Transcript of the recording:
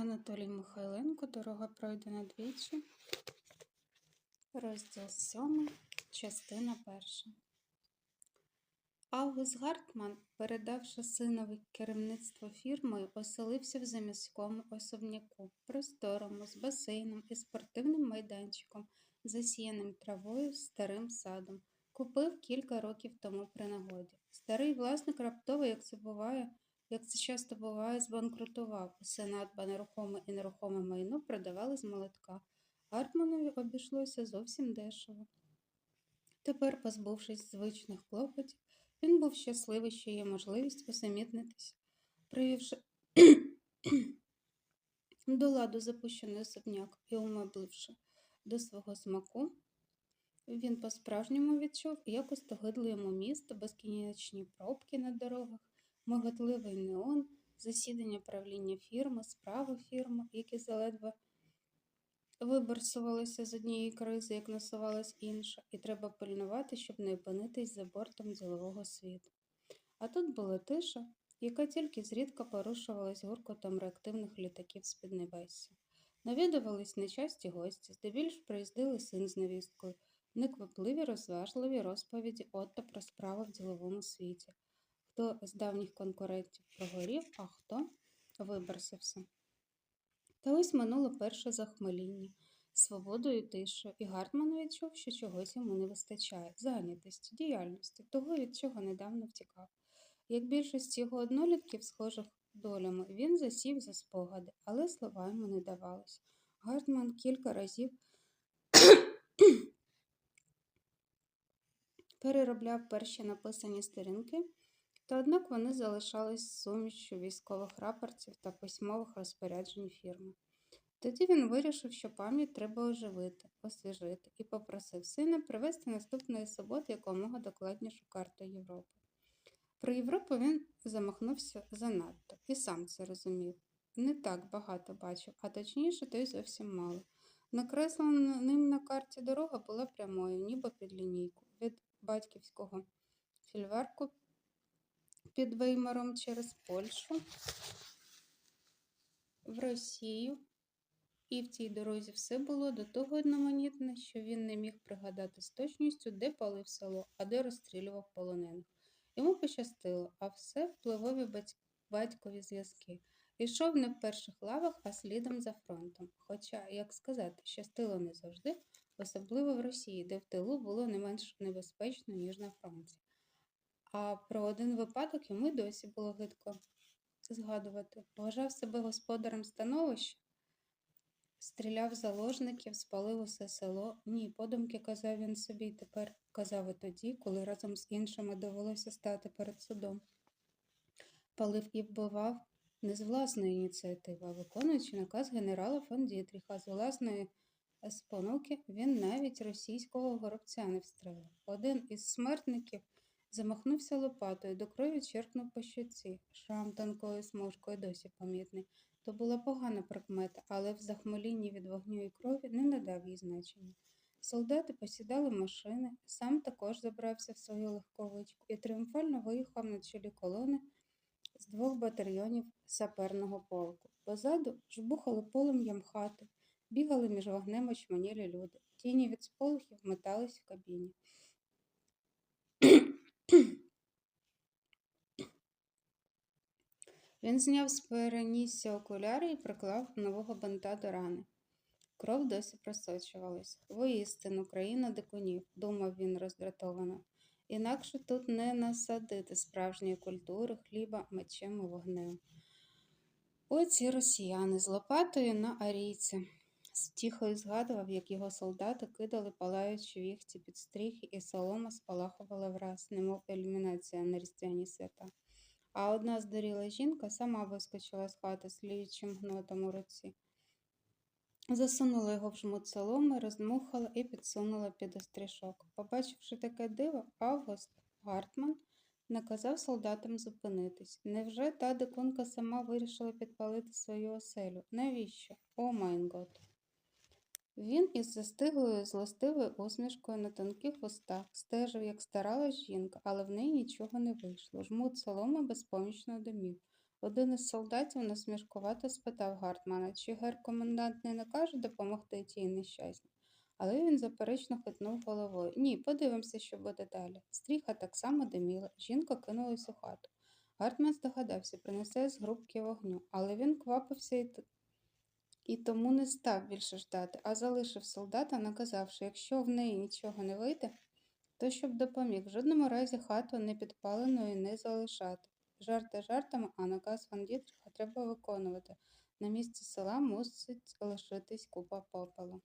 Анатолій Михайленко, дорога пройдена двічі. Розділ 7, частина 1. Август Гартман, передавши синові керівництво фірмою, оселився в заміському особняку, просторому, з басейном і спортивним майданчиком, засіяним травою, старим садом. Купив кілька років тому при нагоді. Старий власник раптово, як це буває, як це часто буває, збанкрутував. Усе надбане рухоме і нерухоме майно продавали з молотка. Гартманові обійшлося зовсім дешево. Тепер, позбувшись звичних клопотів, він був щасливий, що є можливість усамітнитися, привівши до ладу запущений особняк і умебливши до свого смаку, він по-справжньому відчув, як остогидло йому місто, безкінечні пробки на дорогах, миготливий неон, засідання правління фірми, справи фірми, які заледве виборсувалися з однієї кризи, як насувалась інша, і треба пильнувати, щоб не опинитись за бортом ділового світу. А тут була тиша, яка тільки зрідка порушувалась гуркотом реактивних літаків з піднебесся. Навідувались нечасті гості, здебільш приїздили син з невісткою, неквапливі, розважливі розповіді Отто про справи в діловому світі, хто з давніх конкурентів прогорів, а хто виборсився. Та ось минуло перше захмеління, свободою і тишою, і Гартман відчув, що чогось йому не вистачає зайнятості, діяльності, того, від чого недавно втікав. Як більшість його однолітків, схожих долями, він засів за спогади, але слова йому не давалось. Гартман кілька разів переробляв перші написані сторінки, та однак вони залишались сумішчю військових рапортів та письмових розпоряджень фірми. Тоді він вирішив, що пам'ять треба оживити, освіжити, і попросив сина привезти наступної суботи якомога докладнішу карту Європи. Про Європу він замахнувся занадто і сам це розумів. Не так багато бачив, а точніше, то й зовсім мало. Накреслена ним на карті дорога була прямою, ніби під лінійку, від батьківського фільверку під Веймаром через Польщу в Росію. І в цій дорозі все було до того одноманітне, що він не міг пригадати з точністю, де палив село, а де розстрілював полонених. Йому пощастило, а все впливові батькові зв'язки. Йшов не в перших лавах, а слідом за фронтом. Хоча, як сказати, щастило не завжди, особливо в Росії, де в тилу було не менш небезпечно, ніж на фронті. А про один випадок йому й досі було гидко згадувати. Вважав себе господарем становища, стріляв заложників, спалив усе село. Ні, подумки казав він собі, тепер казав і тоді, коли разом з іншими довелося стати перед судом. Палив і вбивав не з власної ініціативи, а виконуючи наказ генерала фон Дітріха з власної спонуки, він навіть російського горобця не встрелив. Один із смертників замахнувся лопатою, до крові черкнув по щоці. Шрам тонкою смужкою досі помітний. То була погана прикмета, але в захмелінні від вогню і крові не надав їй значення. Солдати посідали машини, сам також забрався в свою легковичку і тріумфально виїхав на чолі колони з двох батальйонів саперного полку. Позаду жбухали полум'ям хати, бігали між вогнем очманілі люди. Тіні від сполохів метались в кабіні. Він зняв з перенісся окуляри і приклав нового бинта до рани. Кров досі просочувалась. Воістину, країна дикунів, думав він роздратовано. Інакше тут не насадити справжньої культури, хліба, мечем і вогнем. Оці росіяни з лопатою на арійці. З тіхою згадував, як його солдати кидали палаючі віхті під стріхи, і солома спалахувала враз, немов ілюмінація на різдвяні свята. А одна здоріла жінка сама вискочила з хати з гнотом у руці. Засунула його в жмут соломи, роздмухала і підсунула під острішок. Побачивши таке диво, Август Гартман наказав солдатам зупинитись. Невже та дикунка сама вирішила підпалити свою оселю? Навіщо? О майн гот! Він із застиглою злостивою усмішкою на тонких устах стежив, як старалась жінка, але в неї нічого не вийшло. Жмут соломи безпомічно домів. Один із солдатів насмішкувато спитав Гартмана, чи гер-комендант не накаже допомогти тій нещасній. Але він заперечно хитнув головою. Ні, подивимося, що буде далі. Стріха так само диміла, жінка кинулась у хату. Гартман здогадався, принесе з грубки вогню, але він квапився і, і тому не став більше ждати, а залишив солдата, наказавши, якщо в неї нічого не вийде, то щоб допоміг, в жодному разі хату не підпаленою не залишати. Жарти жартами, а наказ Ван Дітріха треба виконувати. На місці села мусить лишитись купа попелу.